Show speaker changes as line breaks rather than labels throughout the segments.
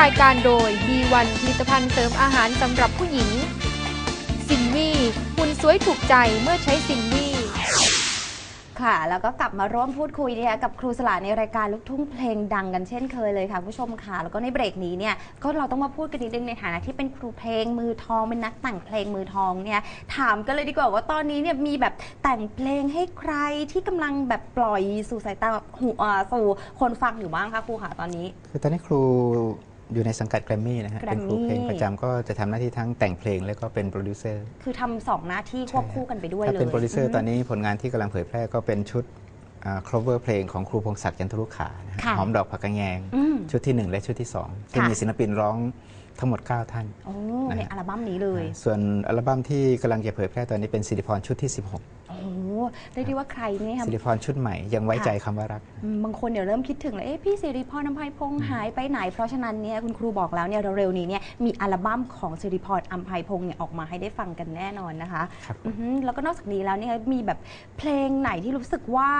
รายการโดย B1 ผลิตภัณฑ์เสริมอาหารสำหรับผู้หญิง สินวีหุ่นสวยถูกใจเมื่อใช้สินวี
ค่ะ แล้วก็กลับมาร่วมพูดคุยนะคะกับครูสลาในรายการลูกทุ่งเพลงดังกันเช่นเคยเลยค่ะคุณผู้ชมค่ะ แล้วก็ในเบรกนี้เนี่ยก็เราต้องมาพูดกันนิดนึงในฐานะที่เป็นครูเพลงมือทองเป็นนักแต่งเพลงมือทองเนี่ยถามกันเลยดีกว่าว่าตอนนี้เนี่ยมีแบบแต่งเพลงให้ใครที่กำลังแบบปล่อยสู่สายตาหูอ่าสู่คนฟังอยู่บ้างคะครูค่ะตอนนี้
คือตอนนี้ครู อยู่ในสังกัดแกรมมี่นะฮะ เป็นครูเพลง
Grammy
ประจำก็จะทำหน้าที่ทั้งแต่งเพลงแล้วก็เป็นโปรดิวเซอร์
คือทำสองหน้าที่ควบคู่กันไปด้วย
ถ้า
เลย
เป็นโปรดิวเซอร์
ม
ตอนนี้ผลงานที่กำลังเผยแพร่ก็เป็นชุดอ่า cover เพลงของครูพงศักดิ์จันทรุขานะฮะ
ค่ะ
หอมดอกผักกระแยง
อืม
ชุดที่1และชุดที่2ที่
ค่ะ
มีศิลปินร้องทั้งหมด 9 ท่าน
โอ้
นะ
ใน
ฮะ
อัลบั้มนี้เลย
ส่วนอัลบั้มที่กำลังจะเผยแพร่ตอนนี้เป็นสิริพรชุดที่
โอ้โห เรียกได้ว่าใครเนี่ย
16
ค่ะ
สิริพรชุดใหม่ยังไว้ใจคำว่ารัก
อืมบางคนเดี๋ยวเริ่มคิดถึงเลยเอ๊ะพี่สิริพรนภัยพงษ์หายไปไหน เพราะฉะนั้นเนี่ยคุณครูบอกแล้วเนี่ยเร็วๆนี้เนี่ยมีอัลบั้มของสิริพรอัมภัยพงษ์เนี่ยออกมาให้ได้ฟังกันแน่นอนนะคะ
ครับ
อือฮึแล้วก็นอกจากนี้แล้วเนี่ยมีแบบเพลงไหนที่รู้สึกว่า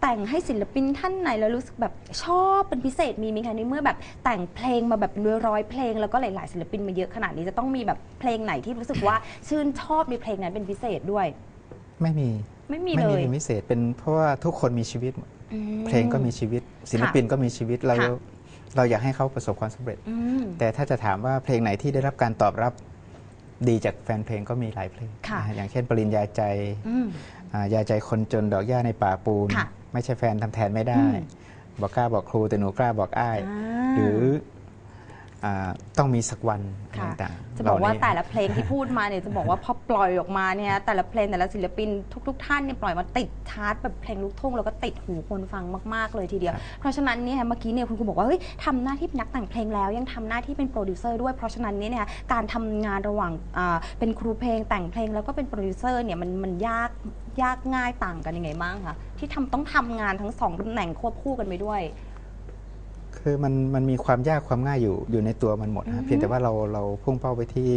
แต่งให้ศิลปินท่านไหนแล้วรู้สึกแบบชอบเป็นพิเศษมีไหมคะในเมื่อแบบแต่งเพลงมาแบบเป็นร้อยๆเพลง แล้วก็หลาย ๆ ศิลปินมาเยอะขนาดนี้จะต้องมีแบบเพลงไหนที่รู้สึกว่าชื่นชอบในเพลงนั้นเป็นพิเศษด้วย
ไม่มี
ไม่มี
ไม่
เล
มี
ย
เพลงพิเศษเป็นเพราะว่าทุกคนมีชีวิตหมด
อืม
เพลงก็มีชีวิต ศิลปินก็มีชีวิตเรา
ค่ะ
เราอยากให้เขาประสบความสำเร็จ
อืม
แต่ถ้าจะถามว่าเพลงไหนที่ได้รับการตอบรับดีจากแฟนเพลงก็มีหลายเพลง
ค่ะ
นะฮะอย่างเช่น ปริญญาใจ
อืม
อ่ายาใจคนจนดอกหญ้าในป่าปูน
ค่ะ
ไม่ใช่แฟนทำแทนไม่ได้
อืม
บอกกล้าบอกครูแต่หนูกล้าบอกอ้าย
อ่า
หรืออา ต้องมีสักวัน
ค่ะ
ต่างๆ
จะบอกว่า
เหนี้
แต่ละเพลงที่พูดมาเนี่ยจะบอกว่าพอปล่อยออกมาเนี่ยแต่ละเพลงแต่ละศิลปินทุก ๆ ท่านเนี่ยปล่อยมาติดชาร์ตแบบเพลงลูกทุ่งแล้วก็ติดหูคนฟังมากๆเลยทีเดียว เพราะฉะนั้นเนี่ยเมื่อกี้เนี่ยคุณครูบอกว่าเฮ้ยทำหน้าที่เป็นนักแต่งเพลงแล้ว ยังทำหน้าที่เป็นโปรดิวเซอร์ด้วยเพราะฉะนั้นเนี่ยการทำงานระหว่างอ่าเป็นครูเพลงแต่งเพลงแล้วก็เป็นโปรดิวเซอร์เนี่ยมันมันยากยากง่ายต่างกันยังไงบ้างคะที่ทำต้องทำงานทั้งสองตำแหน่งควบคู่กันไปด้วย
คือมันมันมีความยากความง่ายอยู่อยู่ในตัวมันหมดนะ
อือ
ฮะ
ฮึ
เพียงแต่ว่าเราเราพุ่งเป้าไปที่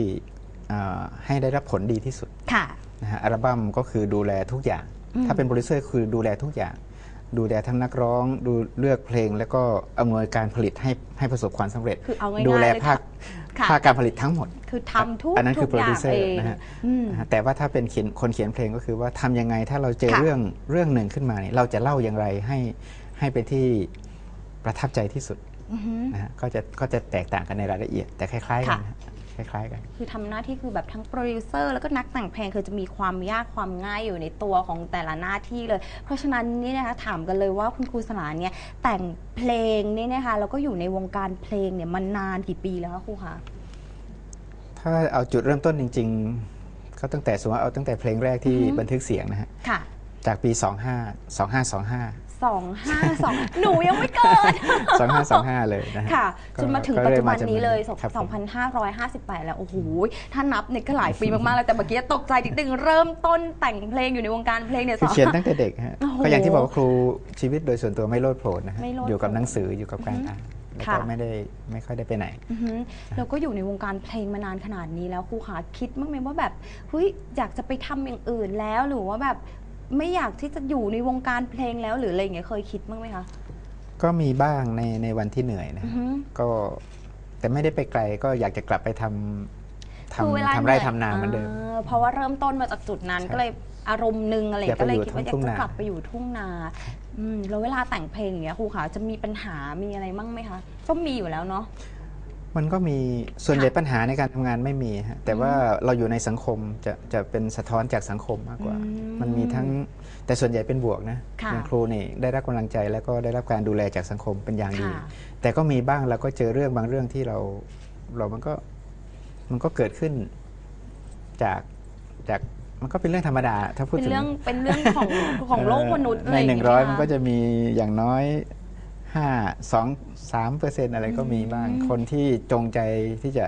อ่าให้ได้รับผลดีที่สุด
ค่ะ
นะฮะอัลบั้มก็คือดูแลทุกอย่าง
อืม
ถ้าเป็นโปรดิวเซอร์คือดูแลทุกอย่าง ดูแลทั้งนักร้อง ดูเลือกเพลง แล้วก็อำนวยการผลิตให้ให้ประสบความสำเร็จ
คือเอาง่ายๆ
ดูแล
เลย
ภาค
ค่ะ
ภาคการผลิตทั้งหมด
คือทำทุก
อันนั้นคือ
ทุกอย่าง
producer
เอง
นะฮะ
อืม
นะฮะแต่ว่าถ้าเป็นเขียนคนเขียนเพลงก็คือว่าทำยังไงถ้าเราเจอ
ค่ะ
เรื่องเรื่องหนึ่งขึ้นมาเนี่ยเราจะเล่าอย่างไรให้ให้เป็นที่ ประทับใจที่สุด
อือฮึ
นะฮะก็จะก็จะแตกต่างกันในรายละเอียด แต่คล้ายๆกันนะฮะคล้ายๆกัน
คือทำหน้าที่คือแบบทั้งโปรดิวเซอร์แล้วก็นักแต่งเพลงคือจะมีความยากความง่ายอยู่ในตัวของแต่ละหน้าที่เลย เพราะฉะนั้นนี่นะคะถามกันเลยว่าคุณครูสลานเนี่ยแต่งเพลงเนี่ยนะคะแล้วก็อยู่ในวงการเพลงเนี่ยมานานกี่ปีแล้วคะครูคะ
ถ้าเอาจุดเริ่มต้นจริง ๆ ก็ตั้งแต่สมมติว่าเอาตั้งแต่เพลงแรกที่
อือฮึ
บันทึกเสียงนะฮะ
ค่ะ
จากปี 25 2525
สองห้าสองหนูยังไม่เกิด
2525 เลยนะฮะ
ค่ะ
ก็
จนมาถึง
ก็
ปัจ
เริ่
จุ
ม
บั
มานจาก
นี้เลย
ครับผม
2,558 แล้วโอ้โหถ้านับเนี่ยก็หลายปีมากๆ แล้วแต่เมื่อกี้ตกใจนิดนึงเริ่มต้นแต่งเพลงอยู่ในวงการเพลงเนี่ย
คือเขียนตั้งแต่เด็กฮะ
โอ้โห
ก็อย่างที่บอกว่าครูชีวิตโดยส่วนตัวไม่โลดโผนนะฮะ
ไม่โลดโผน
อยู่กับหนังสืออยู่กับการ
อือฮึ
อ่านแล้ว
ค่ะ
ก็ไม่ได้ไม่ค่อยได้ไปไหน
อือหือแล้วก็อยู่ในวงการเพลงมานานขนาดนี้แล้วครูขาคิดบ้างไหมว่าแบบเฮ้ยอยากจะไปทำอย่างอื่นแล้วหรือว่าแบบ ไม่อยากที่จะอยู่ในวงการเพลงแล้วหรืออะไรอย่างเงี้ยเคยคิดบ้างไหมคะ
ก็มีบ้างในในวันที่เหนื่อยนะ
อือ
ฮะ
หือ
ก็แต่ไม่ได้ไปไกลก็อยากจะกลับไปทำ
คือเวลา
ทำทำไร่
หนื่อย
ทำนาเหมือนเดิมา
เพราะว่าเริ่มต้นมาจากจุดนั้น
ใช่
ก็เลยอารมณ์หนึงอะไร
อยาก
ก็
ไป
เลย
อยู่
คิดว่าอยา
ทุ่
ก
ง
จะ
นา
กลับไปอยู่ทุ่งนาอืมแล้วเวลาแต่งเพลงอย่างเงี้ยครูขาจะมีปัญหามีอะไรมั่งไหมคะก็มีอยู่แล้วเนาะ
มันก็มีส่วนใหญ่ปัญหาในการทำงานไม่มีฮะแต่ว่าเราอยู่ในสังคมจะจะเป็นสะท้อนจากสังคมมากกว่า
อืม
มันมีทั้งแต่ส่วนใหญ่เป็นบวกนะ
ค่ะ
อย่างครูนี่ได้รับกำลังใจแล้วก็ได้รับการดูแลจากสังคมเป็นอย่างดี
ค่ะ
แต่ก็มีบ้างเราก็เจอเรื่องบางเรื่องที่เราเรามันก็มันก็เกิดขึ้นจากจากมันก็เป็นเรื่องธรรมดาถ้าพูด
เป็น
ถึง
เรื่องเป็นเรื่องของของโลกมนุษย์อะไร
ใน
อย่าง
หนึ่
เงี้
ง
ย
ร้อย
ไห
มันก็จะมีอย่างน้อย ห้าสองสามเปอร์เซ็นต์อะไรก็มีบ้าง
อืม
คนที่จงใจที่จะ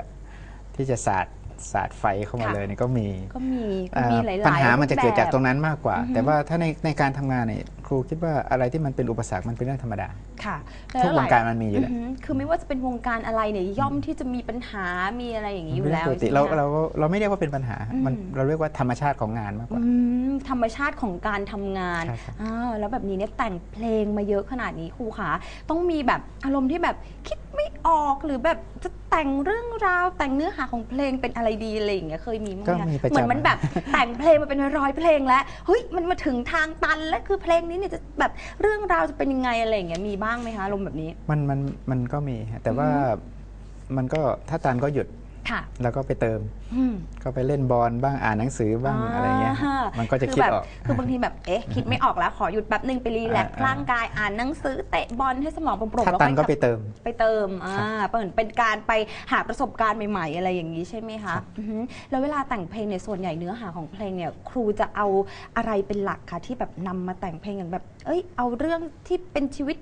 ที่จะสาดสาดไฟเข้ามา
ค่ะ
เลยเนี่ยก็มี
ก็มีก็
อ่า
มีหลายๆ
ปัญหามันจะเกิดจากตรง
แบบ
นั้นมากกว่า
อือฮึ
แต่ว่าถ้าในในการทำงานเนี่ย ครูคิดว่าอะไรที่มันเป็นอุปสรรคมันเป็นเรื่องธรรมดา
ค่ะ
ทุกวงการมันมีอยู่แล้ว
อือหือคือไม่ว่าจะเป็นวงการอะไรเนี่ยย่อมที่จะมีปัญหามีอะไรอย่างนี้อยู่แล้ว
ปกติ
ใช่ไหม
เรา
คะ
เราเราไม่เรียกว่าเป็นปัญหา
อืม
มันเราเรียกว่าธรรมชาติของงานมากกว่า
อืมธรรมชาติของการทำงาน
ใช่ครับ
อ่าแล้วแบบนี้เนี่ยแต่งเพลงมาเยอะขนาดนี้ครูขาต้องมีแบบอารมณ์ที่แบบคิดไม่ออกหรือแบบจะแต่งเรื่องราวแต่งเนื้อหาของเพลงเป็นอะไรดีอะไรอย่างเงี้ยเคยมีมั้ย
ก็
คะ
มีประจำ
เหมือนมันแบบแต่งเพลงมาเป็นร้อยเพลงแล้วเฮ้ยมันมาถึงทางตันแล้วคือเพลงนี้เนี่ยจะแบบเรื่องราวจะเป็นยังไงอะไรอย่างเงี้ยมีบ้างไหมคะอารมณ์แบบนี้
มันมันมันก็มีฮะแต่ว่ามันก็ถ้าตันก็หยุด
ค่ะ
แล้วก็ไปเติม
อืม
ก็ไปเล่นบอลบ้างอ่านหนังสือบ้างอะไรเงี้ยามันก็จะคิด
แบบ
ออก
คือบางทีแบบเอ๊ะคิดไม่ออกแล้วขอหยุดแป๊บหนึ่งไปรีแลกซ์
อ่า
ร่างกายอ่านหนังสือเตะบอลให้สมองโปร่งๆ
ถ้า
แล้ว
ตั
ค่
น
อย
ก็
กลับ
ไปเติม
ไปเติมอ่าเหมือนเป็นการไปหาประสบการณ์ใหม่ ๆ อะไรอย่างนี้ใช่ไหมคะอือฮึแล้วเวลาแต่งเพลงเนี่ยส่วนใหญ่เนื้อหาของเพลงเนี่ยครูจะเอาอะไรเป็นหลักคะที่แบบนำมาแต่งเพลงอย่างแบบ เอ้ยเอาเรื่องที่เป็นชีวิต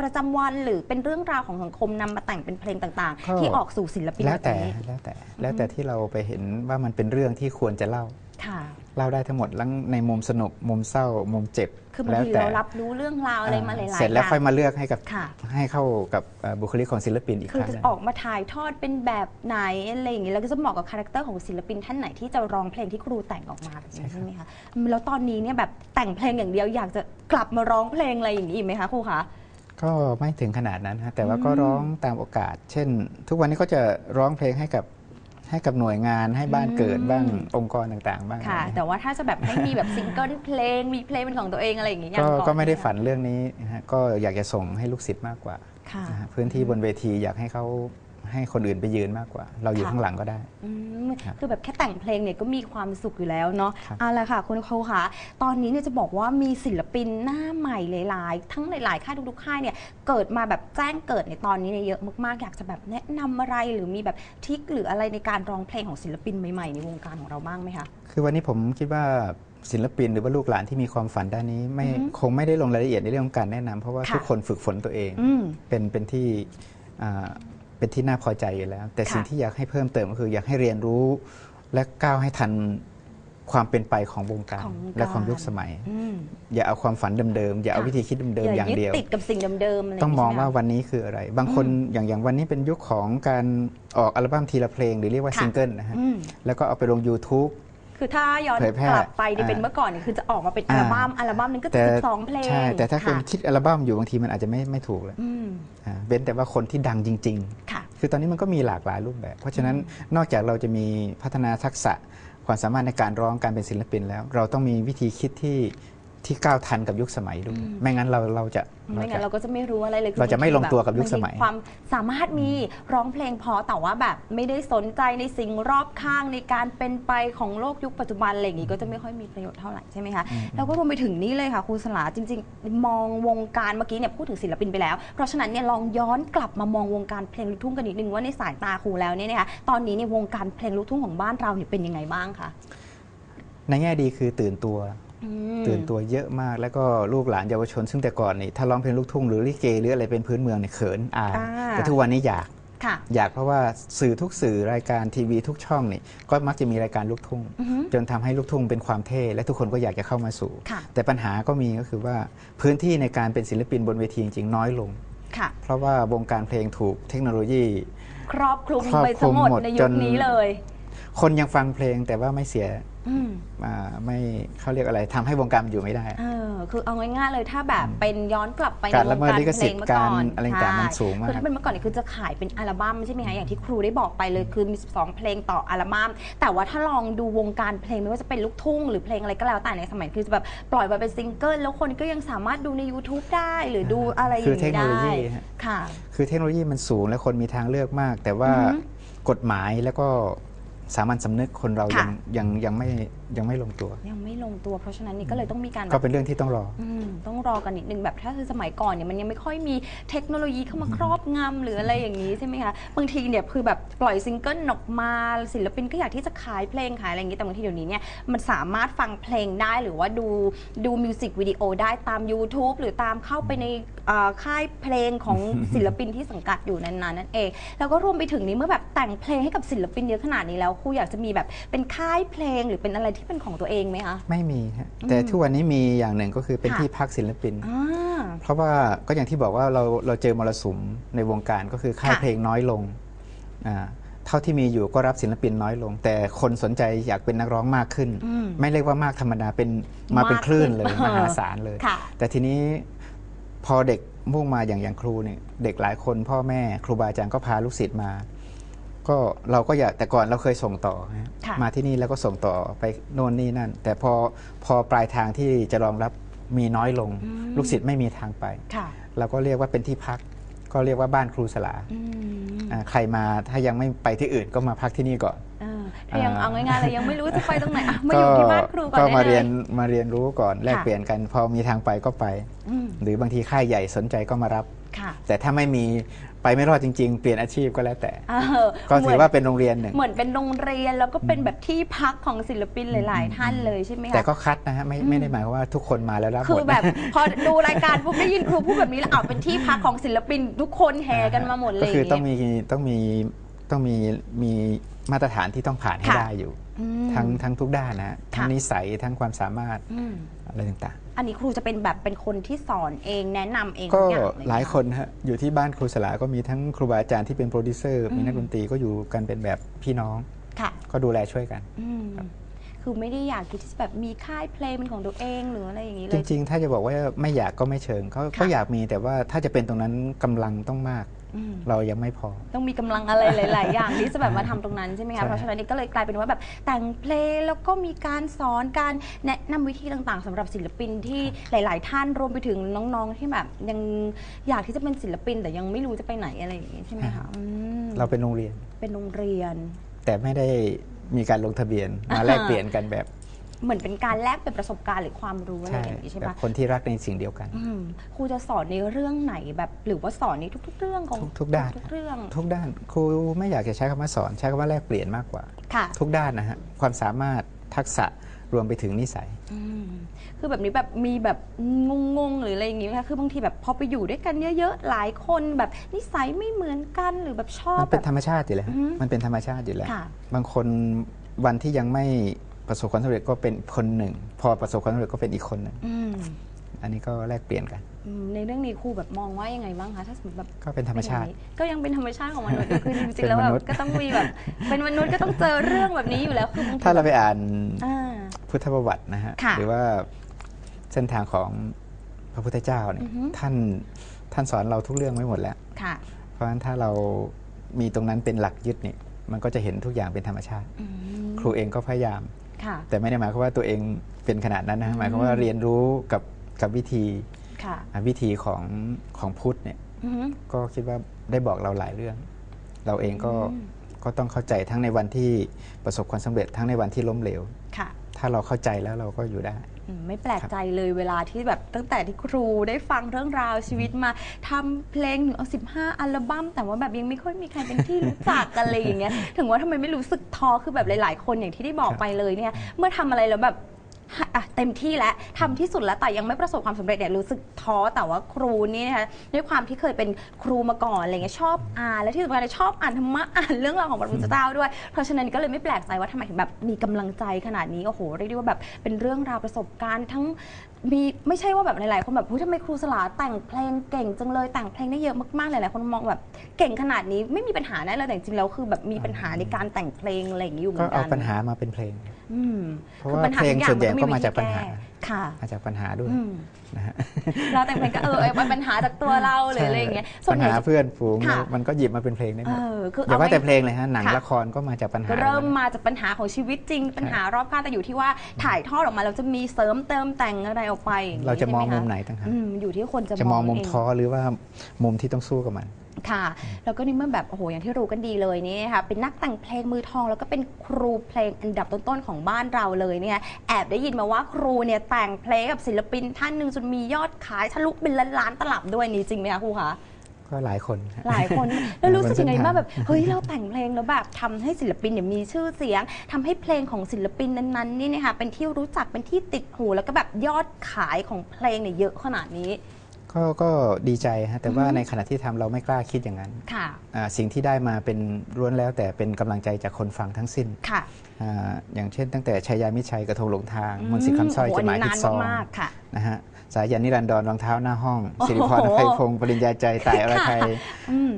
ประจำวันหรือเป็นเรื่องราวของสังคมนำมาแต่งเป็นเพลงต่าง
ก็
ๆที่ออกสู่ศิลปิน
แล้ว
แบบ
แต่
นี้
แล้วแต่แล้วแต่ที่เราไปเห็นว่ามันเป็นเรื่องที่ควรจะเล่า
ค่ะ
เล่าได้ทั้งหมดทั้งในมุมสนุกมุมเศร้า มุมเจ็บ
คือบาง
แล้ว
ที
แต่
เรารับรู้เรื่องราวอะไรมาหลายๆ
เสร็จแล้ว
อย่าง
ค่อยมาเลือกให้กับ
ค่ะ
ให้เข้ากับเอ่อบุคลิกของศิลปินอีกค
คือ
รั้ง
จะ
หนึ่ง
ออกมาถ่ายทอดเป็นแบบไหนอะไรอย่างนี้แล้วก็จะเหมาะกับคาแรคเตอร์ของศิลปินท่านไหนที่จะร้องเพลงที่ครูแต่งออกมาแบบนี้ใช่ไหมคะแล้วตอนนี้เนี่ยแบบแต่งเพลงอย่างเดียวอยากจะกลับมาร้องเพลงอะไรอย่างนี้อีกไหมคะครูคะ
ก็ไม่ถึงขนาดนั้นฮะแต่ว่าก็ร้องตามโอกาส เช่น ทุกวันนี้ก็จะร้องเพลงให้กับให้กับหน่วยงานให้บ้านเกิดบ้างองค์กรต่างๆ บ้าง
ค่ะ
อะไร
แต่ว่าถ้าจะแบบให้มีแบบซิงเกิลเพลงมีเพลงเป็นของตัวเองอะไรอย่างนี้ยัง
ก็
ก่อน
ก็ไม่ได้
หคะ
ฝันเรื่องนี้นะฮะก็อยากจะส่งให้ลูกศิษย์มากกว่า
ค่ะ
นะฮะพื้นที่บนเวทีอยากให้เขา ให้คนอื่นไปยืนมากกว่า เราอยู่
ค่ะ
ข้างหลังก็ได้
อืม
ครับ
คือแบบแค่แต่งเพลงเนี่ยก็มีความสุขอยู่แล้วเนาะ
ครับ
เอาละค่ะคุณครูคะตอนนี้เนี่ยจะบอกว่ามีศิลปินหน้าใหม่หลาย ๆ ทั้งหลาย ๆ ค่ายทุกๆค่ายเนี่ยเกิดมาแบบแจ้งเกิดในตอนนี้เนี่ยเยอะมากๆ อยากจะแบบแนะนำอะไรหรือมีแบบทริคหรืออะไรในการร้องเพลงของศิลปินใหม่ ๆ ในวงการของเราบ้างไหมคะ
คือวันนี้ผมคิดว่าศิลปินหรือว่าลูกหลานที่มีความฝันด้านนี้ไม่
อือฮึ
คงไม่ได้ลงรายละเอียดในเรื่องของการแนะนำเพราะว่า
ค่ะ
ทุกคนฝึกฝนตัวเอง
อืม
เป็นเป็นที่อ่า เป็นที่น่าพอใจอยู่แล้ว แต่
ค่ะ
สิ่งที่อยากให้เพิ่มเติมก็คืออยากให้เรียนรู้และก้าวให้ทันความเป็นไปของวงการ
ของวงการ
และของยุคสมัย
อืม
อย่าเอาความฝันเดิมๆอย่าเอา
ค่ะ
วิธีคิดเดิมๆ
อ
อย่าง
ย่ายึด
เดียว
ติดกับสิ่งเดิมๆอะไร
ต้องมอง
ใช่ไห
ว่า
คะ
วันนี้คืออะไร บางคนอย่างอย่างวันนี้เป็นยุคของการออกอัลบั้มทีละเพลง หรือเรียกว่า
ค่ะ
ซิงเกิลนะฮะ
อืม
แล้วก็เอาไปลง YouTube
คือถ้าย้อน
เผยแพร่
กลับไปเนี่ย
อ่า
เป็นเมื่อก่อนเนี่ยคือจะออกมาเป็นอัลบั้มอัลบั้มหนึงก็จะ
แต่
สิบสองเพลง
ใช่แต่ถ้าคน
ค่ะ
คิดอัลบั้มอยู่บางทีมันอาจจะไม่ไม่ถูกเลย
อืม
อ่าเว้นแต่ว่าคนที่ดังจริง ๆ
ค่ะ
คือตอนนี้มันก็มีหลากหลายรูปแบบ เพราะฉะนั้นนอกจากเราจะมีพัฒนาทักษะความสามารถในการร้องการเป็นศิลปินแล้ว เราต้องมีวิธีคิดที่ ที่ก้าวทันกับยุคสมัยด้วย
อืม
ไม่งั้นเราเราจะ
ไม่งั้น
จะ
เราก็จะไม่รู้อะไรเลยคื
เราจะไม่ลงตัวกับยุค
บางที
สมัย
ความสามารถมีร้องเพลงเพอแต่ว่าแบบไม่ได้สนใจในสิ่งรอบข้างในการเป็นไปของโลกยุคปัจจุบันอะไรอย่างนี้ก็จะไม่ค่อยมีประโยชน์เท่าไหร่ใช่ไหมคะแล้วก็รวมไปถึงนี่เลยค่ะครูสลาจริง ๆ มองวงการเมื่อกี้เนี่ยพูดถึงศิลปินไปแล้ว เพราะฉะนั้นเนี่ยลองย้อนกลับมามองวงการเพลงลูกทุ่งกันนิดนึงว่าในสายตาครูแล้วเนี่ยนะคะตอนนี้เนี่ยวงการเพลงลูกทุ่งของบ้านเราเนี่ยเป็นยังไงบ้างคะ
ในแง่ดีคือตื่นตัว
อืม
ตื่นตัวเยอะมากแล้วก็ลูกหลานเยาวชน ซึ่งแต่ก่อนนี่ถ้าร้องเพลงลูกทุ่งหรือลิเกหรืออะไรเป็นพื้นเมืองเนี่ยเขินอาย
อ่า
แต่ทุกวันนี้อยาก
ค่ะ
อยากเพราะว่าสื่อทุกสื่อรายการทีวีทุกช่องนี่ก็มักจะมีรายการลูกทุ่ง
อือฮึ
จนทำให้ลูกทุ่งเป็นความเท่และทุกคนก็อยากจะเข้ามาสู่
ค่ะ
แต่ปัญหาก็มีก็คือว่าพื้นที่ในการเป็นศิลปินบนเวทีจริงๆน้อยลง
ค่ะ
เพราะว่าวงการเพลงถูกเทคโนโลยี
ครอบคลุม
ครอบ
ไป
คลุ
ทั้ง
ม
หมด
หมด
ใน
จ
ยุ
น
คนี้เลย
คนยังฟังเพลงแต่ว่าไม่เสีย
อืม
อ่า ไม่เขาเรียกอะไรทำให้วงการมันอยู่ไม่ได้
เออคือเอาง่ายๆเลยถ้าแบบเป็นย้อนกลับไปใน
การ
ว
ละ
ง
เมิด
การ
ลิข
เพ
สิ
ล
ทธิ์
งเมื่อก่อน
การอะไรต่างๆมัน
ใช่
สูงมาก
คือถ้าเป็นเมื่อก่อนเนี่ยคือจะขายเป็นอัลบั้มใช่ไหมคะอย่างที่ครูได้บอกไปเลยคือมี 12 เพลงต่ออัลบั้มแต่ว่าถ้าลองดูวงการเพลงไม่ว่าจะเป็นลูกทุ่งหรือเพลงอะไรก็แล้วแต่ในสมัยคือจะแบบปล่อยมาเป็นซิงเกิลแล้วคนก็ยังสามารถดูใน YouTube ได้หรือดูอะไรอย่าง
คือเทค
นี้
โนโล
ได้
ยีฮะ
ค่ะ
คือเทคโนโลยีมันสูงและคนมีทางเลือกมาก แต่ว่า
อือฮึ
กฎหมายแล้วก็ สามัญสำนึกคนเรา
ค่ะ
ยังยังยังไม่ ยังไม่ลงตัว
ยังไม่ลงตัวเพราะฉะนั้นนี่ก็เลยต้องมีการแบบ
ก็เป็นเรื่องที่ต้องรอ
อืมต้องรอกันนิดนึงแบบถ้าคือสมัยก่อนเนี่ยมันยังไม่ค่อยมีเทคโนโลยีเข้ามาครอบงำหรืออะไรอย่างนี้ใช่ไหมคะบางทีเนี่ยคือแบบปล่อยซิงเกิลออกมาศิลปินก็อยากที่จะขายเพลงขายอะไรอย่างนี้แต่บางทีเดี๋ยวนี้เนี่ยมันสามารถฟังเพลงได้หรือว่าดูดูมิวสิกวิดีโอได้ตาม YouTube หรือตามเข้าไปในเอ่อค่ายเพลงของศิลปินที่สังกัดอยู่นั้นๆนั่นเอง แล้วก็รวมไปถึงนี้เมื่อแบบแต่งเพลงให้กับศิลปินเยอะขนาดนี้แล้วครูอยากจะมีแบบเป็นค่ายเพลงหรือเป็นอะไรที่เป็นของตัวเองไหมคะ
ไม่มีฮะแต่ทุกวันนี้มีอย่างหนึ่งก็คือเป็น
ค่ะ
ที่พักศิลปิน
อ่า
เพราะว่าก็อย่างที่บอกว่าเราเราเจอมรสุมในวงการก็คือค่าย
ค่ะ
เพลงน้อยลงอ่าเท่าที่มีอยู่ก็รับศิลปินน้อยลง แต่คนสนใจอยากเป็นนักร้องมากขึ้น
อืม
ไม่เรียกว่ามากธรรมดาเป็นมาเป็น
มาก
คลื่นเลย
ขึ้น
มหาศาลเลย
ค่ะ
แต่ทีนี้พอเด็กมุ่งมาอย่างอย่างครูเนี่ยเด็กหลายคนพ่อแม่ครูบาอาจารย์ก็พาลูกศิษย์มา ก็เราก็อยากแต่ก่อนเราเคยส่งต่อฮะ
ค่ะ
มาที่นี่แล้วก็ส่งต่อไปโน่นนี่นั่น แต่พอพอปลายทางที่จะรองรับมีน้อยลงลูกศิษย์ไม่มีทางไป
ค่ะ
เราก็เรียกว่าเป็นที่พัก ก็เรียกว่าบ้านครูสลา
อืม
อ่าใครมาถ้ายังไม่ไปที่อื่นก็มาพักที่นี่ก่อน
เออถ้ายัง
อ่า
เอาง่ายๆเลยยังไม่รู้จะไปตรงไหนอะมาอยู่ที่บ้านครูก่อน
ก็
ได้
มา
เล
เรีย
ย
นมาเรียนรู้ก่อนแลก
ค่ะ
เปลี่ยนกัน พอมีทางไปก็ไป
อืม
หรือบางทีค่ายใหญ่สนใจก็มารับ
ค่ะ
แต่ถ้าไม่มีไปไม่รอดจริง ๆ เปลี่ยนอาชีพก็แล้วแต่
เออ
ก็ถือว่าเป็นโรงเรียนหนึ่ง
เหมือนเป็นโรงเรียนแล้วก็เป็นแบบที่พักของศิลปินหลาย ๆ ท่านเลยใช่ไหมคะ
แต่ก็คัดนะฮะไม่ไม่ได้หมายความว่าทุกคนมาแล้วรับห
คื
ม
อ
ด
แบ
นะ
บพอดูรายการปุ๊บได้ยินครูพูดแบบนี้แล้วเอาเป็นที่พักของศิลปินทุกคนแห่กันมาหมดเลย
ก็คือต้อง
ย่างเงี้ย
มีต้องมีต้องมีมีมาตรฐานที่ต้องผ่านให้
ค่ะ
ได้อยู่
อืม
ทั้งทั้งทุกด้านนะฮะทั้ง
ค่ะ
นิสัยทั้งความสามารถ
อืม
อะไรต่าง
อันนี้ครูจะเป็นแบบเป็นคนที่สอนเองแนะนำเอง
ๆก็
ทุอย่างเห
ลายคนฮะอยู่ที่บ้านครูสลาก็มีทั้งครูบาอาจารย์ที่เป็นโปรดิวเซอร์มีนักดนตรีก็อยู่กันเป็นแบบพี่น้อง
ค่ะ
ก็ดูแลช่วยกัน
อืมคือไม่ได้อยากคิดที่จะแบบมีค่ายเพลงเป็นของตัวเองหรืออะไรอย่างนี้เล
จ
ย
ริง ๆ ถ้าจะบอกว่าไม่อยากก็ไม่เชิงเขา
ค่ะ
ก็อยากมีแต่ว่าถ้าจะเป็นตรงนั้นกำลังต้องมาก
อืม
เรายังไม่พอ
ต้องมีกำลังอะไรหลาย ๆ อย่างที่จะแบบมาทำตรงนั้นใช่ไหม
ใช่
คะเพราะฉะนั้นนี่ก็เลยกลายเป็นว่าแบบแต่งเพลงแล้วก็มีการสอนการแนะนำวิธีต่าง ๆสำหรับศิลปินที่หลาย ๆ ท่านรวมไปถึงน้อง ๆ ที่แบบยังอยากที่จะเป็นศิลปิน แต่ยังไม่รู้จะไปไหนอะไรอย่างนี้ใช่ไหมคะอืม
เราเป็นโรงเรียน
เป็นโรงเรียน
แต่ไม่ได้มีการลงทะเบียนมาแลกเปลี่ยนกันแบบ
เหมือนเป็นการแลกเป็นประสบการณ์หรือความรู้อะไร
ใช่
อย่างนี้ใช่
แบ
ปะ
บคนที่รักในสิ่งเดียวกัน
อืมครูจะสอนในเรื่องไหนแบบหรือว่าสอนในทุก ๆ เรื่องของ
ทุกทุกด้าน
ทุกๆเรื่อง
ทุกด้านครูไม่อยากจะใช้คำว่าสอนใช้คำว่าแลกเปลี่ยนมากกว่า
ค่ะ
ทุกด้านนะฮะความสามารถทักษะรวมไปถึงนิสัย
อืมคือแบบนี้แบบมีแบบงงๆหรืออะไรอย่างงี้ไหมคะคือบางทีแบบพอไปอยู่ด้วยกันเยอะๆหลายคนแบบนิสัยไม่เหมือนกันหรือแบบชอบ
มัน
แบ
เป็น
บ
ธรรมชาติอยู่แล้ว
อือฮึ
มันเป็นธรรมชาติอยู่แล้ว
ค่ะ
บางคนวันที่ยังไม่ ประสบความสำเร็จก็เป็นคนหนึ่ง พอประสบความสำเร็จก็เป็นอีกคนหนึ่ง
อืม
อันนี้ก็แลกเปลี่ยนกัน
อืมในเรื่องนี้ครูแบบมองว่ายังไงบ้างคะถ้าสมมติแบบ
ก็เป็นธรรมชาติ
เป็นอย่างนี้ก็ยังเป็นธรรมชาติของมนุษย์อยู่คือจริงๆแล้ว
เป็น
แบ
มนุ
บ
ษย์
ก็ต้องมีแบบ เป็นมนุษย์ก็ต้องเจอเรื่องแบบนี้อยู่แล้วคือบางที
ถ้าเราไปอ่าน
อ่า
พุทธประวัตินะฮะ
ค่ะ
หรือว่าเส้นทางของพระพุทธเจ้าเนี่ย
อือฮึ
ท่านท่านสอนเราทุกเรื่องไว้หมดแล้ว
ค่ะ
เพราะฉะนั้นถ้าเรามีตรงนั้นเป็นหลักยึดเนี่ยมันก็จะเห็นทุกอย่างเป็นธรรมชาติ
อืม
ครูเองก็พยายาม
ค่ะ
แต่ไม่ได้หมายความว่าตัวเองเป็นขนาดนั้นนะหมายความว่าเรียนรู้กับกับวิธี
ค่ะ
อะวิธีของของพุทธเนี่ย
อือฮึ
ก็คิดว่าได้บอกเราหลายเรื่อง เราเองก็
อืม
ก็ต้องเข้าใจทั้งในวันที่ประสบความสำเร็จทั้งในวันที่ล้มเหลว
ค่ะ
ถ้าเราเข้าใจแล้วเราก็อยู่ได้
อืม ไม่แปลกใจเลยเวลาที่แบบตั้งแต่ที่ครูได้ฟังเรื่องราวชีวิตมาทำเพลงถึงเอา15 อัลบั้ม แต่ว่าแบบยังไม่ค่อยมีใครเป็นที่รู้จักกันเลยอย่างเงี้ยถึงว่าทำไมไม่รู้สึกท้อคือแบบหลาย ๆ คนอย่างที่ได้บอกไปเลยเนี่ยเมื่อทำอะไรแล้วแบบอะ เต็มที่แล้วทำที่สุดแล้วแต่ยังไม่ประสบความสำเร็จเนี่ยรู้สึกท้อแต่ว่าครูนี่นะคะด้วยความที่เคยเป็นครูมาก่อนอะไรเงี้ยชอบอ่านและที่สำคัญชอบอ่านธรรมะอ่านเรื่องราวของพระพุทธเจ้าด้วย เพราะฉะนั้นก็เลยไม่แปลกใจว่าทำไมถึงแบบมีกำลังใจขนาดนี้โอ้โหเรียกได้ว่าแบบเป็นเรื่องราวประสบการณ์ทั้งมีไม่ใช่ว่าแบบหลายๆคนแบบเฮ้ยทำไมครูสลาแต่งเพลงเก่งจังเลยแต่งเพลงได้เยอะมากๆหลายๆคนมองแบบเก่งขนาดนี้ไม่มีปัญหาแน่เลยแต่จริงๆแล้วคือแบบมีปัญหาในการแต่งเพลงอะไรอย่างนี้อยู่เหมื
ก็
อนกั
เอา
น
ปัญหามาเป็นเพลง เพราะ
คือ
ว่า
ปัญหา
เพลง
ทุอย่
ส่วนใหญ่
น
ก็มาจากปัญหา
วิธีแก้ค่ะ
มาจากปัญหาด้วย
อืม
นะฮะ
เราแต่งเพลงก็เออเอาปัญหาจากตัวเราหรืออะไรอย่างเงี้ยส่
ปั
วน
ญ
ใหญ่
หาเพื่อนฝูง
ค่ะ
มันก็หยิบมาเป็นเพลงได้หม
เอ
ด
อคือ
อย่าว่า
ไม่
แต่เพลงเลยฮะหนัง
ค่ะ
ละครก็มาจากปัญหา
ก็เริ่ม
ทั้งนั้น
มาจากปัญหาของชีวิตจริง ปัญหารอบข้างแต่อยู่ที่ว่าถ่ายทอดออกมาเราจะมีเสริมเติมแต่งอะไรออกไปย่งนี้
เราจะมอง
ใช่
มุม
ค
ไหนต่างหาก
อืมอยู่ที่คนจะ
จะมองมุม
เท้
อหรือว่ามุมที่ต้องสู้กับมัน
ค่ะ แล้วก็นี่เมื่อแบบโอ้โหอย่างที่รู้กันดีเลยนี่ค่ะเป็นนักแต่งเพลงมือทอง แล้วก็เป็นครูเพลงอันดับต้นๆของบ้านเราเลยเนี่ยแอบได้ยินมาว่าครูเนี่ยแต่งเพลงกับศิลปินท่านหนึ่งจนมียอดขายทะลุเป็นล้านๆตลับด้วยนี่จริงไหมคะครูคะ
ก็หลายคนฮะ
หลายคน แล้วรู้สึกยังไง
บนเส้นทาง
บ้างแบบเฮ้ยเราแต่งเพลงแล้วแบบทำให้ศิลปินเนี่ยมีชื่อเสียงทำให้เพลงของศิลปินนั้นๆนี่นะคะเป็นที่รู้จักเป็นที่ติดหูแล้วก็แบบยอดขายของเพลงเนี่ยเยอะขนาดนี้
ก็ก็ดีใจฮะแต่ว่า
อือฮึ
ในขณะที่ทำเราไม่กล้าคิดอย่างนั้น
ค่ะ
อ่าสิ่งที่ได้มาเป็นล้วนแล้วแต่เป็นกำลังใจจากคนฟังทั้งสิ้น
ค่ะ
อาอย่างเช่น ตั้งแต่ชัยยามิตรชัยกระทงหลงทางมนต์สิทธิ์คำสร้อย
โโจะ
หมาย
น
ผิ
น
ดซอง
มากๆค่ะ
นะฮะสายันนิรันดรรองเท้าหน้าห้อง
โอ้โห
สิริพรอภัยพงศ์ปริญญาใจต่ายอรไทย
อืม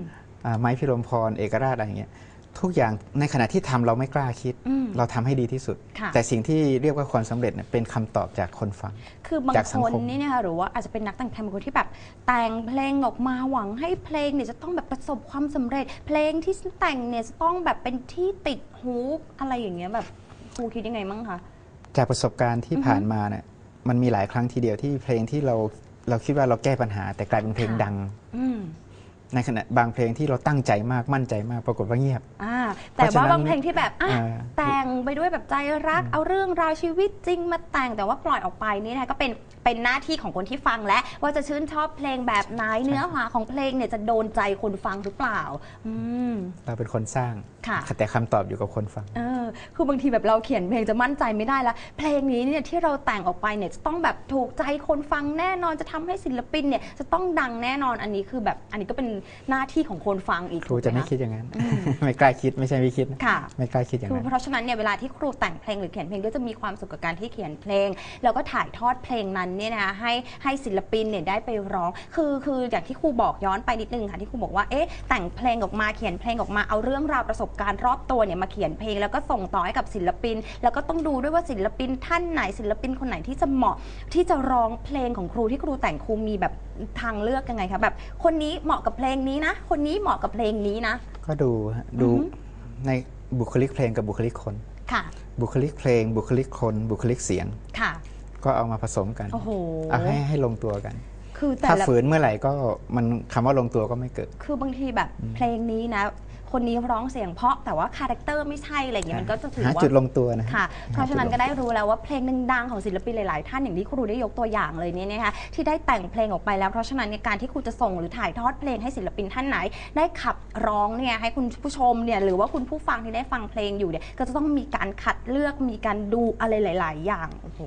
อ่าไม้พิรมพรเอกราชอะไรอย่างเงี้ย ทุกอย่างในขณะที่ทำเราไม่กล้าคิด
อืม
เราทำให้ดีที่สุด
ค่ะ
แต่สิ่งที่เรียกว่าความสำเร็จเนี่ยเป็นคำตอบจากคนฟัง
คือบาง
จากสัง
คน
คม
นี่นะคะหรือว่าอาจจะเป็นนักแต่งเพลงบางคนที่แบบแต่งเพลงออกมาหวังให้เพลงเนี่ยจะต้องแบบประสบความสำเร็จ เพลงที่แต่งเนี่ยจะต้องแบบเป็นที่ติดหูอะไรอย่างเงี้ยแบบครูคิดยังไงมั้งคะ
จากประสบการณ์ที่ผ่านมาเนี่ยมันมีหลายครั้งทีเดียวที่เพลงที่เราเราคิดว่าเราแก้ปัญหา แต่กลายเป็นเพลง
ค่ะ
ดัง
อืม
ในขณะบางเพลงที่เราตั้งใจมากมั่นใจมากปรากฏว่าเงียบ
อ่าแต่
เพราะฉะ
ว่า
นั้น
บางเพลงที่แบบอะ
อ่า
แต่งไปด้วยแบบใจรัก เอาเรื่องราวชีวิตจริงมาแต่งแต่ว่าปล่อยออกไปนี่นะคะก็เป็นเป็นหน้าที่ของคนที่ฟังและ ว่าจะชื่นชอบเพลงแบบไหนเนื้อหาของเพลงเนี่ยจะโดนใจคนฟังหรือเปล่า อืม
เราเป็นคนสร้าง
ค่ะ
แต่คำตอบอยู่กับคนฟัง
เออคือบางทีแบบเราเขียนเพลงจะมั่นใจไม่ได้ละเพลงนี้เนี่ยที่เราแต่งออกไปเนี่ยจะต้องแบบถูกใจคนฟังแน่นอนจะทำให้ศิลปินเนี่ยจะต้องดังแน่นอนอันนี้คือแบบอันนี้ก็เป็นหน้าที่ของคนฟังอีก
ครูจะไม่
ถูกห
คิดอย่างนั้น ไม่กล้าคิดไม่ใช่ไม่คิดนะ
ค่ะ
ไม่กล้าคิดอย่าง
คือ
นั้น
เพราะฉะนั้นเนี่ยเวลาที่ครูแต่งเพลงหรือเขียนเพลงก็จะมีความสุขกับการที่เขียนเพลง แล้วก็ถ่ายทอดเพลงนั้นเนี่ยนะคะให้ให้ศิลปินเนี่ยได้ไปร้อง คือคืออย่างที่ครูบอกย้อนไปนิดนึงค่ะที่ครูบอกว่าเอ๊ะแต่งเพลงออกมาเขียนเพลงออกมาเอาเรื่องราวประสบการณ์รอบตัวเนี่ยมาเขียนเพลง แล้วก็ส่งต่อให้กับศิลปิน แล้วก็ต้องดูด้วยว่าศิลปินท่านไหนศิลปินคนไหนที่จะเหมาะที่จะร้องเพลงของครูที่ครูแต่งครูมีแบบทางเลือกยังไงคะแบบคนนี้เหมาะกับเพลงนี้นะ คนนี้เหมาะกับเพลงนี้นะ
ก็ดูฮะดู
อือฮึ
ในบุคลิกเพลงกับบุคลิกคน
ค่ะ
บุคลิกเพลง บุคลิกคนบุคลิกเสียง
ค่ะ
ก็เอามาผสมกัน
โอ้โห
เอาให้ให้ลงตัวกัน
คือแต่
ถ้า
ละ
ฝืนเมื่อไหร่ก็มันคำว่าลงตัวก็ไม่เกิด
คือบางทีแบบเพลงนี้นะ คนนี้ร้องเสียงเพราะแต่ว่าคาแรคเตอร์ไม่ใช่อะไรอย่างเงี้ยมันก็จะถือ
หา
ว่า
จุดลงตัวนะ
ค่ะ เพราะฉะนั้น
ห
ก็
จุดลง
ได้รู้แล้วว่าเพลงดังๆของศิลปินหลายๆ ท่านอย่างที่ครูได้ยกตัวอย่างเลยเนี่ยนะคะที่ได้แต่งเพลงออกไปแล้วเพราะฉะนั้นในการที่ครูจะส่งหรือถ่ายทอดเพลงให้ศิลปินท่านไหน ได้ขับร้องเนี่ยให้คุณผู้ชมเนี่ยหรือว่าคุณผู้ฟังที่ได้ฟังเพลงอยู่เนี่ยก็จะต้องมีการคัดเลือกมีการดูอะไรหลาย ๆ อย่างโอ้โห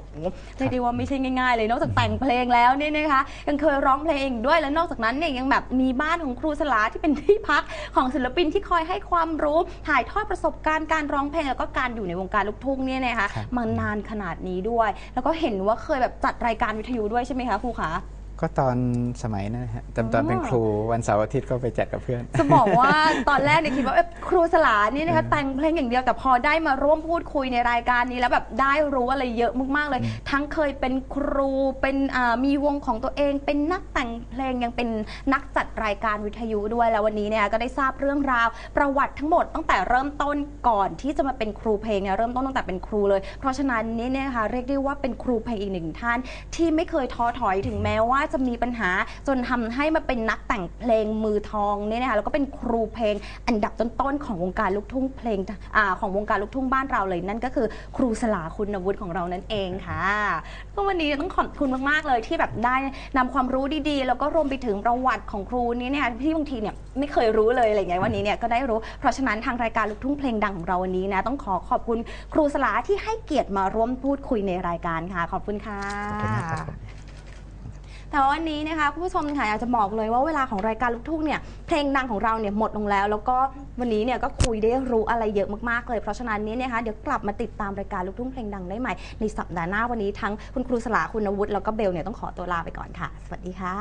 เรียกได้ว่าไม่ใช่ง่าย ๆ เลยนอกจากแต่งเพลงแล้วเนี่ยนะคะยังเคยร้องเพลงเองด้วยแล้วนอกจากนั้นเนี่ยยังแบบมีบ้านของครูสลาที่เป็นที่พักของศิลปินที่คอยให้ความรู้ถ่ายทอดประสบการณ์การร้องเพลงแล้วก็การอยู่ในวงการลูกทุ่งเนี่ยนะคะ
ครับ
มานานขนาดนี้ด้วย แล้วก็เห็นว่าเคยแบบจัดรายการวิทยุด้วยใช่ไหมคะครูคะ
ก็ตอนสมัยนั้นนะฮะตอนตอน
อ๋อ
เป็นครูวันเสาร์อาทิตย์ก็ไปจัดกับเพื่อน
จะบอกว่าตอนแรกเนี่ยคิดว่าเอ๊ะครูสลานี่นะคะแต่งเพลงอย่างเดียวแต่พอได้มาร่วมพูดคุยในรายการนี้แล้วแบบได้รู้อะไรเยอะมากๆเลย ทั้งเคยเป็นครูเป็นอ่ามีวงของตัวเองเป็นนักแต่งเพลงยังเป็นนักจัดรายการวิทยุด้วยแล้ววันนี้เนี่ยก็ได้ทราบเรื่องราว ประวัติทั้งหมดตั้งแต่เริ่มต้นก่อนที่จะมาเป็นครูเพลงเนี่ยเริ่มต้นตั้งแต่เป็นครูเลย เพราะฉะนั้นนี่เนี่ยนะคะเรียกได้ว่าเป็นครูเพลงอีกหนึ่งท่าน ที่ไม่เคยท้อถอยถึงแม้ว่าจะมีปัญหาจนทำให้มาเป็นนักแต่งเพลงมือทองเนี่ยนะคะแล้วก็เป็นครูเพลงอันดับต้นๆของวงการลูกทุ่งเพลงอ่าของวงการลูกทุ่งบ้านเราเลยนั่นก็คือ ครูสลาคุณวุฒิของเรานั่นเองค่ะก็วันนี้ต้องขอบคุณมากๆเลยที่แบบได้นำความรู้ดีๆ แล้วก็รวมไปถึงประวัติของครูนี้เนี่ยที่บางทีเนี่ยไม่เคยรู้เลยอะไรอย่างเงี้ยวันนี้เนี่ยก็ได้รู้เพราะฉะนั้นทางรายการลูกทุ่งเพลงดังของเราวันนี้นะต้องขอขอบคุณครูสลาที่ให้เกียรติมาร่วมพูดคุยในรายการค่ะ ขอบคุณค่ะ
ขอบคุณมากครับ
แต่วันนี้นะคะคุณผู้ชมค่ะอยากจะบอกเลยว่าเวลาของรายการลูกทุ่งเนี่ยเพลงดังของเราเนี่ยหมดลงแล้ว แล้วก็วันนี้เนี่ยก็คุยได้รู้อะไรเยอะมากๆเลย เพราะฉะนั้นเนี้นะคะเดี๋ยวกลับมาติดตามรายการลูกทุ่งเพลงดังได้ใหม่ในสัปดาห์หน้าวันนี้ทั้งคุณครูสลาคุณวุฒิแล้วก็เบลเนี่ยต้องขอตัวลาไปก่อนค่ะ สวัสดีค่ะ